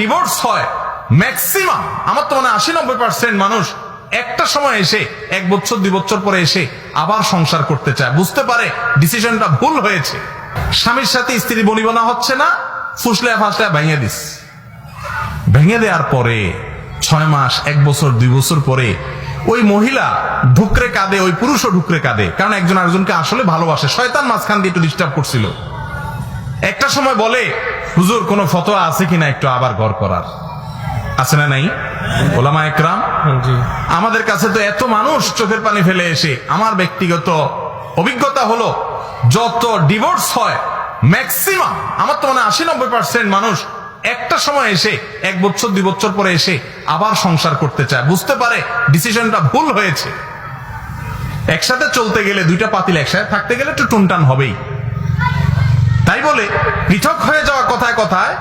Divorce হয় maximum আমার তো মানে আশি নব্বই পার্সেন্ট মানুষ একটা সময় এসে, এক বছর, দুই বছর পরে এসে আবার সংসার করতে চায়। বুঝতে পারে ডিসিশনটা ভুল হয়েছে। স্বামীর সাথে স্ত্রী বনিবনা হচ্ছে না, ফুসলে, ফাসলে ভেঙে দিস। ভেঙে দেওয়ার পরে, ছয় মাস, এক বছর, দুই বছর পরে, ওই মহিলা ঢুকরে কাঁদে, ওই পুরুষও ঢুকরে কাঁদে, কারণ একজন আরেকজনকে আসলে ভালোবাসে। শয়তান মাঝখান দিয়ে একটু ডিস্টার্ব করছিল। একটা সময় বলে হুজুর কোন ফতোয়া আছে কিনা একটু আবার ঘর করার? আছে না নাই? ওলামা একরাম? আমাদের কাছে তো এত মানুষ চোখের পানি ফেলে এসে আমার ব্যক্তিগত অভিজ্ঞতা হলো যত ডিভোর্স হয় ম্যাক্সিমাম আমার তো মানে আশি নব্বই পার্সেন্ট মানুষ একটা সময় এসে এক বছর দুই বছর পরে এসে আবার সংসার করতে চায়। বুঝতে পারে ডিসিশনটা ভুল হয়েছে। একসাথে চলতে গেলে দুইটা পাতিল একসাথে থাকতে গেলে একটু টুনটান হবেই। তাই বলে, পৃথক হয়ে যাওয়া কথায় কথায়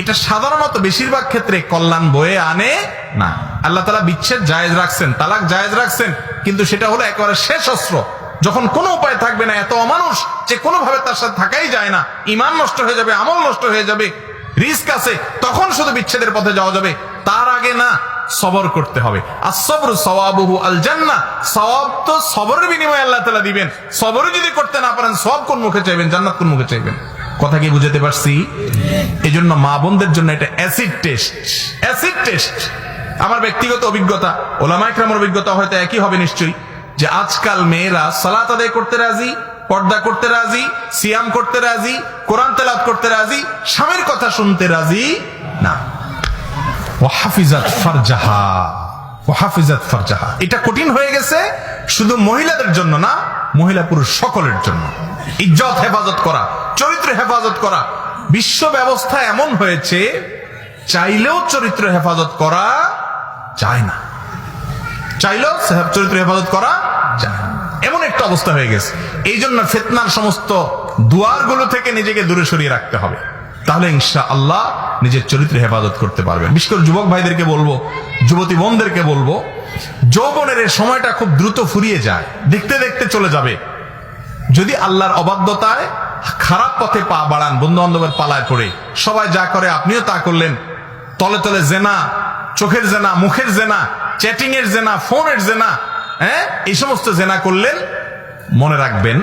এটা সাধারণত বেশিরভাগ ক্ষেত্রে কল্যাণ বয়ে আনে না। আল্লাহ তালা বিচ্ছেদ জায়েজ রাখছেন, তালাক জায়েজ রাখছেন, কিন্তু সেটা হলো একেবারে শেষ অস্ত্র। যখন কোনো উপায় থাকবে না, এত অমানুষ যে কোনোভাবে তার সাথে থাকাই যায় না, ইমান নষ্ট হয়ে যাবে, আমল নষ্ট হয়ে যাবে, রিস্ক আছে, তখন শুধু বিচ্ছেদের পথে যাওয়া যাবে, তার আগে না। সবর করতে হবে। আর সবর সওয়াবহু আল জান্নাহ সওয়াব তো সবরের বিনিময়ে আল্লাহ তাআলা দিবেন। সবরও যদি করতে না পারেন সব কোন মুখে চাইবেন, জান্নাত কোন মুখে চাইবেন? কথা কি বুঝাতে পারছি? এই জন্য মা বোনদের জন্য এটা অ্যাসিড টেস্ট অ্যাসিড টেস্ট আমার ব্যক্তিগত অভিজ্ঞতা, ওলামা ইকরামের অভিজ্ঞতা হয়তো একই হবে নিশ্চয়ই, যে আজকাল মেয়েরা সালাত আদায় করতে রাজি, পর্দা করতে রাজি, সিয়াম করতে রাজি, কোরআন তেলাত করতে রাজি, স্বামীর কথা শুনতে রাজি না। ওয়াহাফিজাত ফারজাহা ওয়াহাফিজাত ফারজাহা। এটা কঠিন হয়ে গেছে শুধু মহিলাদের জন্য না, মহিলা পুরুষ সকলের জন্য। ইজ্জত, হেফাজত করা, চরিত্র হেফাজত করা। বিশ্ব ব্যবস্থা এমন হয়েছে, চাইলেও চরিত্র হেফাজত করা যায় না। চাইলেও চরিত্র হেফাজত করা যায় না। এমন একটা অবস্থা হয়ে গেছে। এই জন্য ফেতনার সমস্ত দুয়ারগুলো থেকে নিজেকে দূরে সরিয়ে রাখতে হবে। তাহলে ইনশা আল্লাহ নিজের চরিত্রে হেফাজত করতে পারবেন। বিশেষ করে যুবক ভাইদেরকে বলব, যুবতী বোনদেরকে বলব, যৌবনের সময়টা খুব দ্রুত ফুরিয়ে যায়, দেখতে দেখতে চলে যাবে। যদি আল্লাহর অবাধ্যতায় খারাপ পথে পা বাড়ান বন্ধু বান্ধবের পালায় পড়ে, সবাই যা করে আপনিও তা করলেন, তলে তলে জেনা, চোখের জেনা, মুখের জেনা চ্যাটিং এর জেনা, ফোনের জেনা হ্যাঁ এই সমস্ত জেনা করলেন, মনে রাখবেন,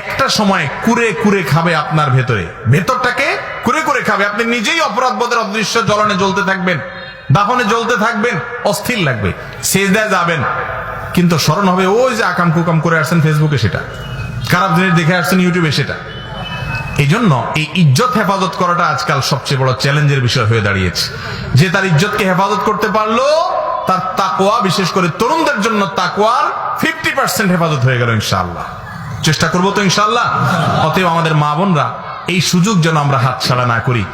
একটা সময় কুরে কুরে খাবে আপনার ভেতরে। ভেতরটাকে কুরে করে খাবে। আপনি নিজেই অপরাধ বোধের অদৃশ্য জ্বলনে জ্বলতে থাকবেন, দাফনে জ্বলতে থাকবেন, অস্থির লাগবে, সেজদায় যাবেন। কিন্তু স্মরণ হবে ওই যে আকাম কুকাম করে আসছেন ফেসবুকে সেটা, খারাপ জিনিস দেখে আসছেন ইউটিউবে সেটা। এই জন্য এই ইজ্জত হেফাজত করাটা আজকাল সবচেয়ে বড় চ্যালেঞ্জের বিষয় হয়ে দাঁড়িয়েছে। যে তার ইজ্জতকে হেফাজত করতে পারল, তার তাকোয়া বিশেষ করে তরুণদের জন্য তাকোয়ার ফিফটি পার্সেন্ট হেফাজত হয়ে গেল ইনশাল্লাহ চেষ্টা করব তো ইনশাল্লাহ অতএব আমাদের মা বোনরা এই সুযোগ যেন আমরা হাতছাড়া না করি।